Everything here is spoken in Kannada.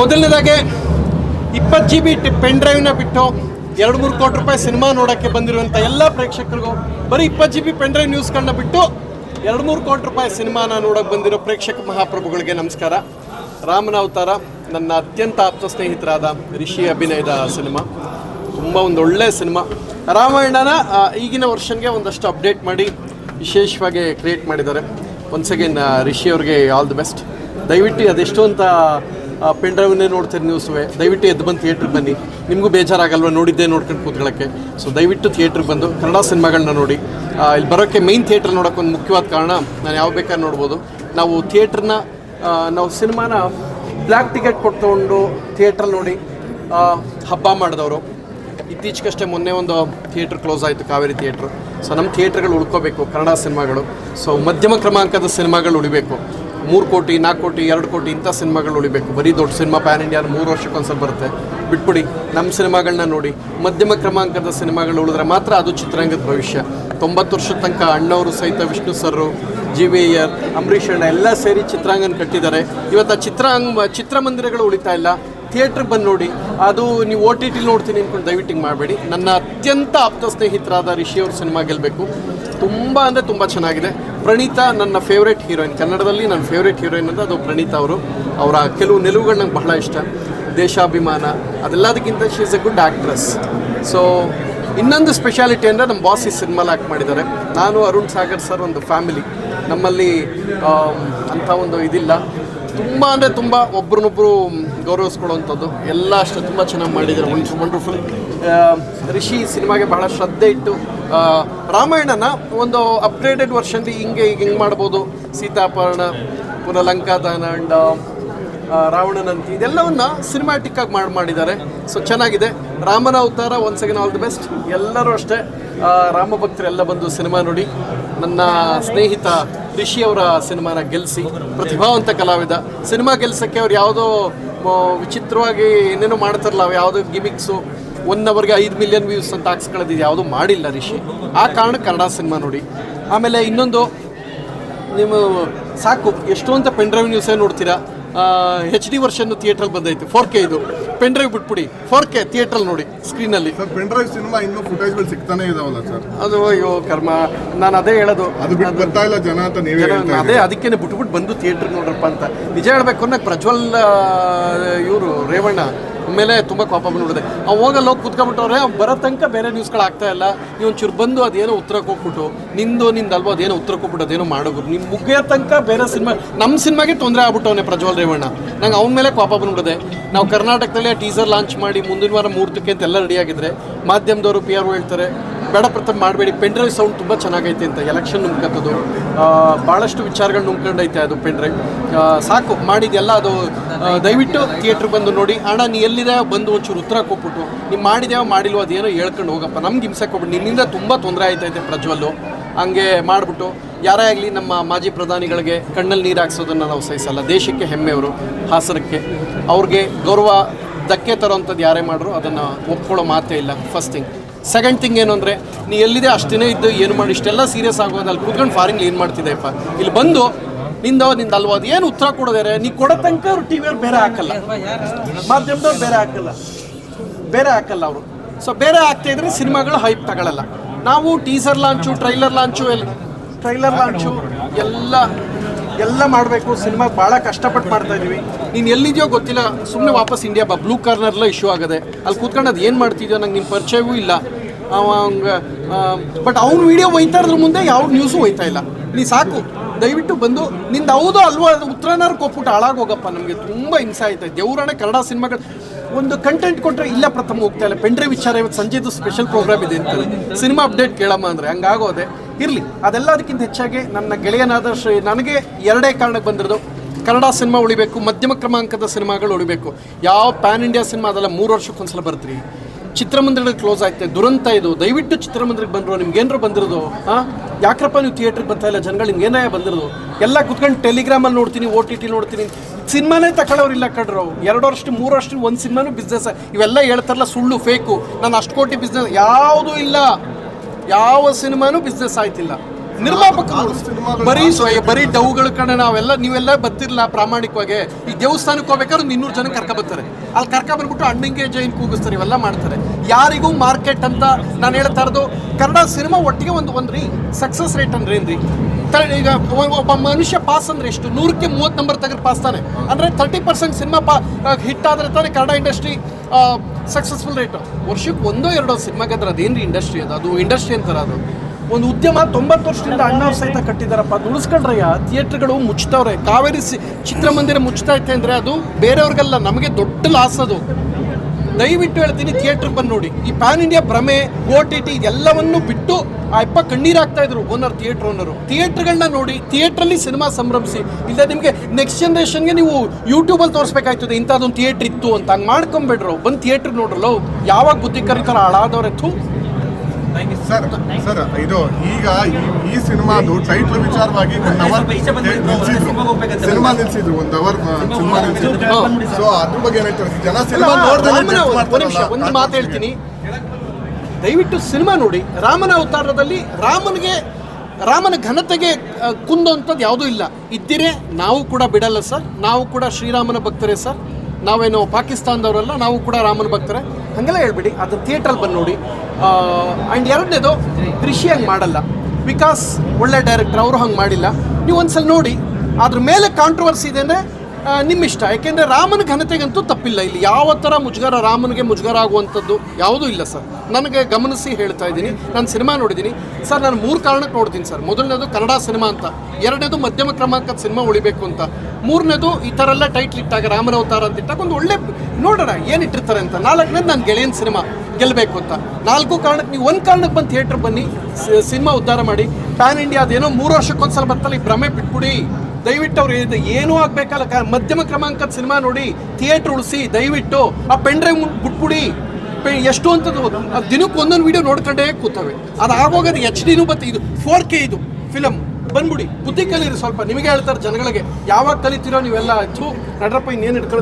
ಮೊದಲನೇದಾಗೆ ಇಪ್ಪತ್ತು ಜಿ ಬಿ ಪೆನ್ ಡ್ರೈವ್ನ ಬಿಟ್ಟು ಎರಡು ಮೂರು ಕೋಟಿ ರೂಪಾಯಿ ಸಿನಿಮಾ ನೋಡೋಕ್ಕೆ ಬಂದಿರುವಂಥ ಎಲ್ಲ ಪ್ರೇಕ್ಷಕರಿಗೂ ಬರೀ ಇಪ್ಪತ್ತು ಜಿ ಬಿ ಪೆನ್ ಡ್ರೈವ್ ನ್ಯೂಸ್ಗಳನ್ನ ಬಿಟ್ಟು ಎರಡು ಮೂರು ಕೋಟಿ ರೂಪಾಯಿ ಸಿನಿಮಾನ ನೋಡೋಕ್ಕೆ ಬಂದಿರೋ ಪ್ರೇಕ್ಷಕ ಮಹಾಪ್ರಭುಗಳಿಗೆ ನಮಸ್ಕಾರ. ರಾಮನ ಅವತಾರ, ನನ್ನ ಅತ್ಯಂತ ಆಪ್ತ ಸ್ನೇಹಿತರಾದ ರಿಷಿ ಅಭಿನಯದ ಸಿನಿಮಾ. ತುಂಬ ಒಂದು ಒಳ್ಳೆ ಸಿನಿಮಾ. ರಾಮಾಯಣನ ಈಗಿನ ವರ್ಷನ್ಗೆ ಒಂದಷ್ಟು ಅಪ್ಡೇಟ್ ಮಾಡಿ, ವಿಶೇಷವಾಗಿ ಕ್ರಿಯೇಟ್ ಮಾಡಿದ್ದಾರೆ. ಒನ್ಸ್ ಅಗೇನ್ ರಿಷಿ ಅವ್ರಿಗೆ ಆಲ್ ದಿ ಬೆಸ್ಟ್. ದಯವಿಟ್ಟು ಅದೆಷ್ಟು ಅಂತ ಪೆನ್ ಡ್ರೈವ್ನೇ ನೋಡ್ತೀರಿ ನ್ಯೂಸ್ವೆ ದಯವಿಟ್ಟು ಎದ್ದು ಬಂದು ಥಿಯೇಟ್ರಿಗೆ ಬನ್ನಿ. ನಿಮಗೂ ಬೇಜಾರಾಗಲ್ವ ನೋಡಿದ್ದೇ ನೋಡ್ಕೊಂಡು ಕೂತ್ಕೊಳ್ಳೋಕ್ಕೆ? ಸೊ ದಯವಿಟ್ಟು ಥಿಯೇಟ್ರಿಗೆ ಬಂದು ಕನ್ನಡ ಸಿನಿಮಾಗಳನ್ನ ನೋಡಿ. ಇಲ್ಲಿ ಬರೋಕ್ಕೆ ಮೈನ್ ಥಿಯೇಟ್ರ್ ನೋಡೋಕೆ ಒಂದು ಮುಖ್ಯವಾದ ಕಾರಣ ನಾನು ಯಾವ ಬೇಕಾದ್ರೂ ನೋಡ್ಬೋದು. ನಾವು ಥಿಯೇಟ್ರನ್ನ ನಾವು ಸಿನಿಮಾನ ಬ್ಲ್ಯಾಕ್ ಟಿಕೆಟ್ ಕೊಟ್ಟು ತೊಗೊಂಡು ಥಿಯೇಟ್ರಲ್ಲಿ ನೋಡಿ ಹಬ್ಬ ಮಾಡಿದವರು. ಇತ್ತೀಚೆಗಷ್ಟೇ ಮೊನ್ನೆ ಒಂದು ಥಿಯೇಟ್ರ್ ಕ್ಲೋಸ್ ಆಯಿತು, ಕಾವೇರಿ ಥಿಯೇಟ್ರ್ ಸೊ ನಮ್ಮ ಥಿಯೇಟ್ರ್ಗಳು ಉಳ್ಕೋಬೇಕು ಕನ್ನಡ ಸಿನಿಮಾಗಳು. ಸೊ ಮಧ್ಯಮ ಕ್ರಮಾಂಕದ ಸಿನಿಮಾಗಳು ಉಳಿಬೇಕು. ಮೂರು ಕೋಟಿ, ನಾಲ್ಕು ಕೋಟಿ, ಎರಡು ಕೋಟಿ ಇಂಥ ಸಿನಿಮಾಗಳು ಉಳಿಬೇಕು. ಬರೀ ದೊಡ್ಡ ಸಿನಿಮಾ ಪ್ಯಾನ್ ಇಂಡಿಯಾ ಮೂರು ವರ್ಷಕ್ಕೊಂದ್ಸಲ ಬರುತ್ತೆ. ಬಿಟ್ಬಿಡಿ, ನಮ್ಮ ಸಿನಿಮಾಗಳನ್ನ ನೋಡಿ. ಮಧ್ಯಮ ಕ್ರಮಾಂಕದ ಸಿನಿಮಾಗಳು ಉಳಿದ್ರೆ ಮಾತ್ರ ಅದು ಚಿತ್ರರಂಗದ ಭವಿಷ್ಯ. ತೊಂಬತ್ತು ವರ್ಷದ ತನಕ ಅಣ್ಣವರು ಸಹಿತ Vishnu sir, G V Iyer, Ambareesh ಅಣ್ಣ ಎಲ್ಲ ಸೇರಿ ಚಿತ್ರಾಂಗನ ಕಟ್ಟಿದ್ದಾರೆ. ಇವತ್ತು ಆ ಚಿತ್ರಾಂಗ, ಚಿತ್ರಮಂದಿರಗಳು ಉಳಿತಾ ಇಲ್ಲ. ಥಿಯೇಟ್ರಿಗೆ ಬಂದು ನೋಡಿ. ಅದು ನೀವು ಓ ಟಿ ಟಿಲಿ ನೋಡ್ತೀನಿ ಅಂದ್ಕೊಂಡು ದಯವಿಟ್ಟು ಮಾಡಬೇಡಿ. ನನ್ನ ಅತ್ಯಂತ ಆಪ್ತ ಸ್ನೇಹಿತರಾದ ರಿಷಿ ಅವ್ರ ಸಿನಿಮಾ ಗೆಲ್ಲಬೇಕು ತುಂಬ ಅಂದರೆ ತುಂಬ ಚೆನ್ನಾಗಿದೆ. ಪ್ರಣೀತಾ ನನ್ನ ಫೇವ್ರೇಟ್ ಹೀರೋಯಿನ್ ಕನ್ನಡದಲ್ಲಿ ನನ್ನ ಫೇವ್ರೇಟ್ ಹೀರೋಯಿನ್ ಅಂದರೆ ಅದು ಪ್ರಣೀತಾ ಅವರು. ಅವರ ಕೆಲವು ನಿಲುವುಗಳು ನಂಗೆ ಬಹಳ ಇಷ್ಟ. ದೇಶಾಭಿಮಾನ, ಅದೆಲ್ಲದಕ್ಕಿಂತ she is a good actress so ಇನ್ನೊಂದು ಸ್ಪೆಷಾಲಿಟಿ ಅಂದರೆ ನಮ್ಮ ಬಾಸ್ ಈ ಸಿನಿಮಾಲಿ ಆ್ಯಕ್ಟ್ ಮಾಡಿದ್ದಾರೆ. ನಾನು ಅರುಣ್ ಸಾಗರ್ ಸರ್ ಒಂದು ಫ್ಯಾಮಿಲಿ ನಮ್ಮಲ್ಲಿ ಅಂಥ ಒಂದು ಇದಿಲ್ಲ. ತುಂಬ ಅಂದರೆ ತುಂಬ ಒಬ್ರನ್ನೊಬ್ಬರು ಗೌರವಿಸ್ಕೊಳ್ಳೋವಂಥದ್ದು. ಎಲ್ಲ ಅಷ್ಟು ತುಂಬ ಚೆನ್ನಾಗಿ ಮಾಡಿದ್ದಾರೆ. ವಂಡರ್ಫುಲ್ ರಿಷಿ ಸಿನಿಮಾಗೆ ಬಹಳ ಶ್ರದ್ಧೆ ಇಟ್ಟು ರಾಮಾಯಣನ ಒಂದು ಅಪ್ಗ್ರೇಡೆಡ್ ವರ್ಷನ್ಲಿ ಹಿಂಗೆ ಈಗ ಹಿಂಗೆ ಮಾಡ್ಬೋದು. ಸೀತಾಪರ್ಣ ಪುನಃ ಲಂಕಾದಾನ ರಾವಣನಂತಿ ಇದೆಲ್ಲವನ್ನ ಸಿನಿಮ್ಯಾಟಿಕ್ ಆಗಿ ಮಾಡಿ, ಮಾಡಿದ್ದಾರೆ. ಸೊ ಚೆನ್ನಾಗಿದೆ. ರಾಮನ ಅವತಾರ once again all the best ಎಲ್ಲರೂ ಅಷ್ಟೇ ರಾಮ ಭಕ್ತರೆಲ್ಲ ಬಂದು ಸಿನಿಮಾ ನೋಡಿ. ನನ್ನ ಸ್ನೇಹಿತ ಋಷಿಯವರ ಸಿನಿಮಾನ ಗೆಲ್ಲಿಸಿ ಪ್ರತಿಭಾವಂತ ಕಲಾವಿದ. ಸಿನಿಮಾ ಗೆಲ್ಸಕ್ಕೆ ಅವ್ರು ಯಾವುದೋ ವಿಚಿತ್ರವಾಗಿ ಏನೇನೋ ಮಾಡ್ತಾರಲ್ಲ, ಅವು ಯಾವುದೋ ಗಿಮಿಕ್ಸು ಒನ್ ಅವರ್ಗೆ ಐದು ಮಿಲಿಯನ್ ವ್ಯೂಸ್ ಅಂತ ಹಾಕ್ಸ್ಕೊಳ್ಳೋದು ಯಾವುದೂ ಮಾಡಿಲ್ಲ ರಿಷಿ. ಆ ಕಾರಣ ಕನ್ನಡ ಸಿನಿಮಾ ನೋಡಿ. ಆಮೇಲೆ ಇನ್ನೊಂದು ನೀವು ಸಾಕು ಎಷ್ಟು ಅಂತ ಪೆನ್ ಡ್ರೈವ್ ನ್ಯೂಸೇ ನೋಡ್ತೀರಾ. ಹೆಚ್ ಡಿ ವರ್ಷನ್ ಥಿಯೇಟ್ರಲ್ಲಿ ಬಂದೈತೆ ಫೋರ್ ಕೆ ಇದು. ಪೆನ್ ಡ್ರೈವ್ ಬಿಟ್ಬಿಡಿ ಫೋರ್ ಕೆ ಥಿಯೇಟ್ರಲ್ಲಿ ನೋಡಿ ಸ್ಕ್ರೀನಲ್ಲಿ ಪೆನ್ ಡ್ರೈವ್ ಸಿನಿಮಾ ಇನ್ನೂ ಫುಟೇಜ್ಗಳು ಸಿಗ್ತಾನೆ ಇದಾವಲ್ಲ ಸರ್? ಅದು ಅಯ್ಯೋ ಕರ್ಮ. ನಾನು ಅದೇ ಹೇಳೋದು. ಅದು ಬಿಟ್ಟು ಬರ್ತಾ ಇಲ್ಲ ಜನ ಅಂತ ನೀವು ಹೇಳ್ತಾ ಅದೇ ಅದಕ್ಕೇನೆ ಬಿಟ್ಬಿಟ್ಟು ಬಂದು ಥಿಯೇಟ್ರಿಗೆ ನೋಡ್ರಪ್ಪ ಅಂತ. ನಿಜ ಹೇಳ್ಬೇಕು ಅಂದ್ರೆ ಪ್ರಜ್ವಲ್ ಇವರು ರೇವಣ್ಣ. ಮೇಲೆ ತುಂಬ ಕೋಪ ಬಂದ್ಬಿಡುತ್ತೆ. ಅವ್ ಹೋಗಲ್ಲ ಹೋಗಿ ಕುತ್ಕೊಂಡ್ಬಿಟ್ಟವ್ರೆ, ಅವ್ನು ಬರೋ ತನಕ ಬೇರೆ ನ್ಯೂಸ್ಗಳು ಆಗ್ತಾ ಇಲ್ಲ. ನೀವು ಒಂಚೂರು ಬಂದು ಅದೇನೋ ಉತ್ತರಕ್ಕೆ ಹೋಗ್ಬಿಟ್ಟು, ನಿಂದು ನಿಂದು ಅಲ್ವಾ ಅದೇನೋ ಉತ್ತರಕ್ಕೆ ಹೋಗ್ಬಿಟ್ಟು ಅದೇನೋ ಮಾಡೋದು ನಿಮ್ಮ ಮುಗಿಯೋ ತನಕ ಬೇರೆ ಸಿನಿಮಾ ನಮ್ಮ ಸಿನಿಮಾಗೆ ತೊಂದರೆ ಆಗ್ಬಿಟ್ಟವನೆ ಪ್ರಜ್ವಲ್ ರೇವಣ್ಣ. ನಂಗೆ ಅವನ ಮೇಲೆ ಕೋಪ ಬಂದ್ಬಿಡಿದೆ ನಾವು ಕರ್ನಾಟಕದಲ್ಲಿ ಟೀಸರ್ ಲಾಂಚ್ ಮಾಡಿ ಮುಂದಿನ ವಾರ ಮೂರ್ತಕ್ಕೆ ಅಂತ ಎಲ್ಲ ರೆಡಿ ಆಗಿದ್ರೆ, ಮಾಧ್ಯಮದವರು ಪಿ ಆರ್ ಹೇಳ್ತಾರೆ ಬೇಡ ಪ್ರಥಮ ಮಾಡಬೇಡಿ. ಪೆನ್ ಡ್ರೈವ್ ಸೌಂಡ್ ತುಂಬ ಚೆನ್ನಾಗೈತೆ ಅಂತ ಎಲೆಕ್ಷನ್ ನುಂಗ್ಕತ್ತದು. ಭಾಳಷ್ಟು ವಿಚಾರಗಳು ನುಮ್ಕೊಂಡೈತೆ ಅದು ಪೆನ್ ಡ್ರೈವ್ ಸಾಕು ಮಾಡಿದೆಲ್ಲ ಅದು ದಯವಿಟ್ಟು ಥಿಯೇಟ್ರ್ ಬಂದು ನೋಡಿ. ಅಣ್ಣ, ನೀ ಎಲ್ಲಿದೆ? ಬಂದು ಒಂಚೂರು ಉತ್ತರ ಕೊಟ್ಬಿಟ್ಟು ನೀವು ಮಾಡಿದ್ಯಾವ ಮಾಡಿಲ್ವೋ ಅದೇನೋ ಹೇಳ್ಕೊಂಡು ಹೋಗಪ್ಪ. ನಮ್ಗೆ ಹಿಂಸೆ ಕೊಟ್ಬಿಟ್ಟು ನಿನ್ನಿಂದ ತುಂಬ ತೊಂದರೆ ಆಯ್ತೈತೆ ಪ್ರಜ್ವಲ್ಲು. ಹಂಗೆ ಮಾಡಿಬಿಟ್ಟು, ಯಾರೇ ಆಗಲಿ ನಮ್ಮ ಮಾಜಿ ಪ್ರಧಾನಿಗಳಿಗೆ ಕಣ್ಣಲ್ಲಿ ನೀರು ಹಾಕ್ಸೋದನ್ನು ನಾವು ಸಹಿಸಲ್ಲ. ದೇಶಕ್ಕೆ ಹೆಮ್ಮೆಯವರು, ಹಾಸನಕ್ಕೆ. ಅವ್ರಿಗೆ ಗೌರವ ಧಕ್ಕೆ ತರೋವಂಥದ್ದು ಯಾರೇ ಮಾಡಿದ್ರು ಅದನ್ನು ಒಪ್ಕೊಳ್ಳೋ ಮಾತೇ ಇಲ್ಲ. ಫಸ್ಟ್ ಥಿಂಗ್ ಸೆಕೆಂಡ್ ಥಿಂಗ್ ಏನು ಅಂದರೆ, ನೀ ಎಲ್ಲಿದೆ ಅಷ್ಟೇ ಇದ್ದು ಏನು ಮಾಡಿ, ಇಷ್ಟೆಲ್ಲ ಸೀರಿಯಸ್ ಆಗೋದು ಅಲ್ಲಿ ಕುತ್ಕೊಂಡು ಫಾರಿನ್ಲಿ ಏನು ಮಾಡ್ತಿದ್ದೆಪ್ಪ ಇಲ್ಲಿ ಬಂದು, ನಿಂದ ನಿಂದ ಅಲ್ವಾ? ಏನು ಉತ್ತರ ಕೊಡೋದಾರೆ? ನೀ ಕೊಡೋ ತನಕ ಅವ್ರು ಟಿ ವಿಯವ್ರು ಬೇರೆ ಹಾಕಲ್ಲ. ಮಾಧ್ಯಮದವ್ರು ಬೇರೆ ಹಾಕಲ್ಲ. ಬೇರೆ ಹಾಕಲ್ಲ ಅವರು. ಸೊ ಬೇರೆ ಆಗ್ತಾ ಇದ್ರೆ ಸಿನಿಮಾಗಳು ಹೈಪ್ ತಗೊಳ್ಳಲ್ಲ ನಾವು ಟೀಸರ್ ಲಾಂಚು ಟ್ರೈಲರ್ ಲಾಂಚು ಎಲ್ಲಿ ಟ್ರೈಲರ್ ಲಾಂಚು ಎಲ್ಲ ಎಲ್ಲ ಮಾಡಬೇಕು ಸಿನಿಮಾ ಭಾಳ ಕಷ್ಟಪಟ್ಟು ಮಾಡ್ತಾ ಇದ್ದೀವಿ ನೀನು ಎಲ್ಲಿದೆಯೋ ಗೊತ್ತಿಲ್ಲ ಸುಮ್ಮನೆ ವಾಪಸ್ ಇಂಡಿಯಾ ಬಾ ಬ್ಲೂ ಕಾರ್ನರ್ಲ ಇಶ್ಯೂ ಆಗದೆ. ಅಲ್ಲಿ ಕೂತ್ಕೊಂಡು ಅದು ಏನು ಮಾಡ್ತಿದ್ಯೋ ನಂಗೆ ನಿನ್ನ ಪರಿಚಯವೂ ಇಲ್ಲ. ಬಟ್ ಅವ್ನು ವಿಡಿಯೋ ಒಯ್ತಾ ಇದ್ರ ಮುಂದೆ ಯಾವ ನ್ಯೂಸು ಒಯ್ತಾ ಇಲ್ಲ. ನೀ ಸಾಕು, ದಯವಿಟ್ಟು ಬಂದು, ನಿಂದು ಹೌದು ಅಲ್ವೋ ಅದು ಉತ್ತರನಾರು ಕೊಟ್ಬಿಟ್ಟು ಹಾಳಾಗೋಗಪ್ಪ ನಮಗೆ ತುಂಬ ಹಿಂಸೆ ಆಯ್ತಾ ದೇವರಾಣೆ ಕನ್ನಡ ಸಿನಿಮಾಗಳು, ಒಂದು ಕಂಟೆಂಟ್ ಕೊಟ್ಟರೆ ಇಲ್ಲ ಪ್ರಥಮ ಹೋಗ್ತಾ ಇಲ್ಲ. ಪೆಂಡ್ರೆ ವಿಚಾರ ಇವತ್ತು ಸಂಜೆದು ಸ್ಪೆಷಲ್ ಪ್ರೋಗ್ರಾಮ್ ಇದೆ ಅಂತ ಸಿನಿಮಾ ಅಪ್ಡೇಟ್ ಕೇಳಮ್ಮ ಅಂದರೆ ಹಂಗಾಗೋದೆ ಇರಲಿ. ಅದೆಲ್ಲ ಅದಕ್ಕಿಂತ ಹೆಚ್ಚಾಗಿ ನನ್ನ ಗೆಳೆಯನಾದ ನನಗೆ ಎರಡೇ ಕಾರಣಕ್ಕೆ ಬಂದಿರೋದು. ಕನ್ನಡ ಸಿನಿಮಾ ಉಳಿಬೇಕು, ಮಧ್ಯಮ ಕ್ರಮಾಂಕದ ಸಿನಿಮಾಗಳು ಉಳಿಬೇಕು. ಯಾವ ಪ್ಯಾನ್ ಇಂಡಿಯಾ ಸಿನಿಮಾ ಅದೆಲ್ಲ, ಮೂರು ವರ್ಷಕ್ಕೊಂದ್ಸಲ ಬರ್ತೀರಿ. ಚಿತ್ರಮಂದಿರಗಳು ಕ್ಲೋಸ್ ಆಯ್ತೆ, ದುರಂತ ಇದು. ದಯವಿಟ್ಟು ಚಿತ್ರಮಂದಿರಕ್ಕೆ ಬಂದರು, ನಿಮ್ಗೆ ಏನಾರು ಬಂದಿರೋದು ಹಾಂ ಯಾಕ್ರಪ್ಪ ನೀವು ಥಿಯೇಟ್ರಿಗೆ ಬರ್ತಾ ಇಲ್ಲ, ಜನಗಳು ನಿಮ್ಗೆ ಬಂದಿರೋದು? ಎಲ್ಲ ಕುತ್ಕೊಂಡು ಟೆಲಿಗ್ರಾಮಲ್ಲಿ ನೋಡ್ತೀನಿ, ಓ ಟಿ ಟಿ ನೋಡ್ತೀನಿ. ಸಿನಿಮಾನೇ ತಗೊಳ್ಳೋರಿಲ್ಲ ಕಡ್ರು ಎರಡು ವರ್ಷ ಮೂರು ವರ್ಷ ಒಂದು ಸಿನಿಮಾನು ಬಿಸ್ನೆಸ್ ಇವೆಲ್ಲ ಹೇಳ್ತಾರಲ್ಲ, ಸುಳ್ಳು ಫೇಕು ನಾನು ಅಷ್ಟು ಕೋಟಿ ಬಿಸ್ನೆಸ್ ಯಾವುದೂ ಇಲ್ಲ. ಯಾವ ಸಿನಿಮಾನೂ ಬಿಸ್ನೆಸ್ ಆಯ್ತಿಲ್ಲ. ನಿರ್ಮಾಪಕ ಬರೀ ಬರೀ ಡೌಗಳ ಕಡೆ ನಾವೆಲ್ಲ ನೀವೆಲ್ಲ ಬರ್ತಿರ್ಲ ಪ್ರಾಮಾಣಿಕವಾಗಿ. ಈ ದೇವಸ್ಥಾನಕ್ಕೆ ಹೋಗ್ಬೇಕಾದ್ರೆ ಒಂದು ಇನ್ನೂರು ಜನ ಕರ್ಕ ಬರ್ತಾರೆ. ಅಲ್ಲಿ ಕರ್ಕ ಬಂದ್ಬಿಟ್ಟು ಅಣ್ಣಂಗೆ ಜೈನ್ ಕೂಗಿಸ್ತಾರೆ ಇವೆಲ್ಲ ಮಾಡ್ತಾರೆ. ಯಾರಿಗೂ ಮಾರ್ಕೆಟ್ ಅಂತ ನಾನು ಹೇಳ್ತಾ ಇರೋದು ಕನ್ನಡ ಸಿನಿಮಾ ಒಟ್ಟಿಗೆ ಒಂದು ಒಂದು ರೀ ಸಕ್ಸಸ್ ರೇಟ್ ಅಂದ್ರೆ ಏನ್ರಿ? ಈಗ ಒಬ್ಬ ಮನುಷ್ಯ ಪಾಸ್ ಅಂದ್ರೆ ಎಷ್ಟು? ನೂರಕ್ಕೆ ಮೂವತ್ತು ನಂಬರ್ ತೆಗೆದು ಪಾಸ್ ತಾನೆ. ಅಂದ್ರೆ ತರ್ಟಿ ಪರ್ಸೆಂಟ್ ಸಿನಿಮಾ ಪಾ ಹಿಟ್ ಆದ್ರೆ ತಾನೇ ಕನ್ನಡ ಇಂಡಸ್ಟ್ರಿ ಸಕ್ಸಸ್ಫುಲ್ ರೇಟ್ ವರ್ಷಕ್ಕೆ ಒಂದೋ ಎರಡೋ ಸಿನಿಮಾಗೆ ಗೆದ್ರೆ ಅದೇನ್ರಿ ಇಂಡಸ್ಟ್ರಿ ಅದು? ಅದು ಇಂಡಸ್ಟ್ರಿ ಅಂತಾರ ಅದು. ಒಂದು ಉದ್ಯಮ ತೊಂಬತ್ತು ವರ್ಷದಿಂದ ಅಣ್ಣ ಸಹಿತ ಕಟ್ಟಿದಾರಪ್ಪ. ಅದು ಉಳಿಸ್ಕೊಂಡ್ರಯ್ಯ ಥಿಯೇಟ್ರ್ಗಳು ಮುಚ್ತವ್ರೆ. ಕಾವೇರಿ ಸಿ ಚಿತ್ರಮಂದಿರ ಮುಚ್ತಾ ಐತೆ ಅಂದರೆ ಅದು ಬೇರೆಯವ್ರಿಗೆಲ್ಲ ನಮಗೆ ದೊಡ್ಡ ಲಾಸ್ ಅದು. ದಯವಿಟ್ಟು ಹೇಳ್ತೀನಿ ಥಿಯೇಟ್ರ್ ಬಂದು ನೋಡಿ. ಈ ಪ್ಯಾನ್ ಇಂಡಿಯಾ ಭ್ರಮೆ ಓ ಟಿ ಟಿ ಇದೆಲ್ಲವನ್ನು ಬಿಟ್ಟು ಆ ಅಪ್ಪ ಕಣ್ಣೀರು ಹಾಕ್ತಾ ಇದ್ರು ಓನರ್ ಥಿಯೇಟರ್ ಓನರು ಥಿಯೇಟ್ರ್ಗಳನ್ನ ನೋಡಿ, ಥಿಯೇಟ್ರಲ್ಲಿ ಸಿನಿಮಾ ಸಂಭ್ರಮಿಸಿ. ಇಲ್ಲ ನಿಮಗೆ ನೆಕ್ಸ್ಟ್ ಜನ್ರೇಷನ್ಗೆ ನೀವು ಯೂಟ್ಯೂಬಲ್ಲಿ ತೋರಿಸ್ಬೇಕಾಯ್ತದೆ, ಇಂಥದ್ದೊಂದು ಥಿಯೇಟ್ರ್ ಇತ್ತು ಅಂತ. ಹಂಗೆ ಮಾಡ್ಕೊಂಬಿಡ್ರು. ಬಂದು ಥಿಯೇಟ್ರ್ ನೋಡ್ರಲ್ಲ? ಯಾವಾಗ ಬುದ್ಧಿ ಕರಿತಾರ ಹಾಳಾದವ್ರೆ, ಥೂ. ಸರ್ ಸರ್ ಇದು ಈಗ ಈ- ಸಿನಿಮಾ ಸಿನಿಮಾದು ಟೈಟ್ಲ್ ವಿಚಾರವಾಗಿ ಒಂದು ಅವರ್. ನಿಲ್ಸಿದ್ರು. ಸಿನಿಮಾ ನಿಲ್ಸಿದ್ರು ಒಂದ್ ಅವರ್ ಸಿನಿಮಾ ನಿಲ್ಸಿದ್ರು. ಸೊ ಅದ್ರ ಬಗ್ಗೆ ಏನಾಯ್ತು ಜನ ಸಿನಿಮಾ ನೋಡ್ದೆ ಒಂದು ನಿಮಿಷ ಒಂದು ಮಾತು ಹೇಳ್ತೀನಿ. ದಯವಿಟ್ಟು ಸಿನಿಮಾ ನೋಡಿ. ರಾಮನ ಅವತಾರದಲ್ಲಿ ರಾಮನಿಗೆ ರಾಮನ ಘನತೆಗೆ ಕುಂದು ಅಂಥದ್ದು ಯಾವುದೂ ಇಲ್ಲ. ಇದ್ದಿರೇ ನಾವು ಕೂಡ ಬಿಡಲ್ಲ ಸರ್. ನಾವು ಕೂಡ ಶ್ರೀರಾಮನ ಭಕ್ತರೇ ಸರ್. ನಾವೇನು ಪಾಕಿಸ್ತಾನದವರಲ್ಲ, ನಾವು ಕೂಡ ರಾಮನ ಭಕ್ತರೆ. ಹಾಗೆಲ್ಲ ಹೇಳ್ಬಿಡಿ, ಅದು ಥಿಯೇಟ್ರಲ್ಲಿ ಬಂದು ನೋಡಿ. ಆ್ಯಂಡ್ ಎರಡನೇದು ರಿಷಿ ಹಂಗೆ ಮಾಡಲ್ಲ. ವಿಕಾಸ್ ಒಳ್ಳೆ ಡೈರೆಕ್ಟರ್ ಅವರು ಹಂಗೆ ಮಾಡಿಲ್ಲ. ನೀವು ಒಂದ್ಸಲ ನೋಡಿ, ಅದ್ರ ಮೇಲೆ ಕಾಂಟ್ರವರ್ಸಿ ಇದೆ ಅಂದರೆ ನಿಮ್ಮ ಇಷ್ಟ. ಯಾಕೆಂದರೆ ರಾಮನ ಘನತೆಗಂತೂ ತಪ್ಪಿಲ್ಲ ಇಲ್ಲಿ. ಯಾವ ಥರ ಮುಜುಗರ ರಾಮನಿಗೆ ಮುಜುಗರ ಆಗುವಂಥದ್ದು ಯಾವುದೂ ಇಲ್ಲ ಸರ್. ನನಗೆ ಗಮನಿಸಿ ಹೇಳ್ತಾ ಇದ್ದೀನಿ. ನಾನು ಸಿನಿಮಾ ನೋಡಿದ್ದೀನಿ. ಸರ್, ನಾನು ಮೂರು ಕಾರಣಕ್ಕೆ ನೋಡ್ತೀನಿ ಸರ್. ಮೊದಲನೇದು ಕನ್ನಡ ಸಿನಿಮಾ ಅಂತ. ಎರಡನೇದು ಮಧ್ಯಮ ಕ್ರಮಾಂಕದ ಸಿನಿಮಾ ಉಳಿಬೇಕು ಅಂತ. ಮೂರನೇದು ಈ ಥರ ಎಲ್ಲ ಟೈಟ್ಲ್ ಇಟ್ಟಾಗ ರಾಮನ ಅವತಾರ ಅಂತ ಇಟ್ಟಾಗ ಒಂದು ಒಳ್ಳೆ ನೋಡೋಣ, ಏನು ಇಟ್ಟಿರ್ತಾರೆ ಅಂತ. ನಾಲ್ಕನೇದು ನಾನು ಗೆಳೆಯನ ಸಿನಿಮಾ ಗೆಲ್ಲಬೇಕು ಅಂತ. ನಾಲ್ಕು ಕಾರಣಕ್ಕೆ ನೀವು ಒಂದು ಕಾರಣಕ್ಕೆ ಬಂದು ಥಿಯೇಟ್ರ್ ಬನ್ನಿ ಸಿನಿಮಾ ಉದ್ಧಾರ ಮಾಡಿ. ಪ್ಯಾನ್ ಇಂಡಿಯಾ ಅದೇನೋ ಮೂರು ವರ್ಷಕ್ಕೊಂದ್ಸಲ ಬರ್ತಲ್ಲ ಈ ಭ್ರಮೆ ಬಿಟ್ಬಿಡಿ. ದಯವಿಟ್ಟು ಅವ್ರು ಏನೂ ಆಗ್ಬೇಕಲ್ಲ. ಮಧ್ಯಮ ಕ್ರಮಾಂಕದ ಸಿನಿಮಾ ನೋಡಿ, ಥಿಯೇಟ್ರ್ ಉಳಿಸಿ, ದಯವಿಟ್ಟು ಆ ಪೆಂಡ್ರೈವ್ ಬಿಟ್ಬಿಡಿ. ಎಷ್ಟು ಅಂತದ್ದು ದಿನಕ್ಕೆ ಒಂದೊಂದು ವಿಡಿಯೋ ನೋಡ್ಕೊಂಡೇ ಕೂತವೆ. ಅದು ಆಗೋಗೋದು ಎಚ್ ಡಿನೂ ಬತ್ತೆ. ಇದು ಫೋರ್ ಕೆ ಇದು ಫಿಲಮ್ ಬಂದ್ಬಿಡಿ. ಬುದ್ಧಿ ಕಲೀರಿ ಸ್ವಲ್ಪ. ನಿಮಗೆ ಹೇಳ್ತಾರೆ ಜನಗಳಿಗೆ. ಯಾವಾಗ ಕಲಿತೀರೋ ನೀವೆಲ್ಲ. ಥೂ ನಡ್ರಪ್ಪ ಇನ್ನೇನು ಹಿಡ್ಕೊಳ್ತೀರ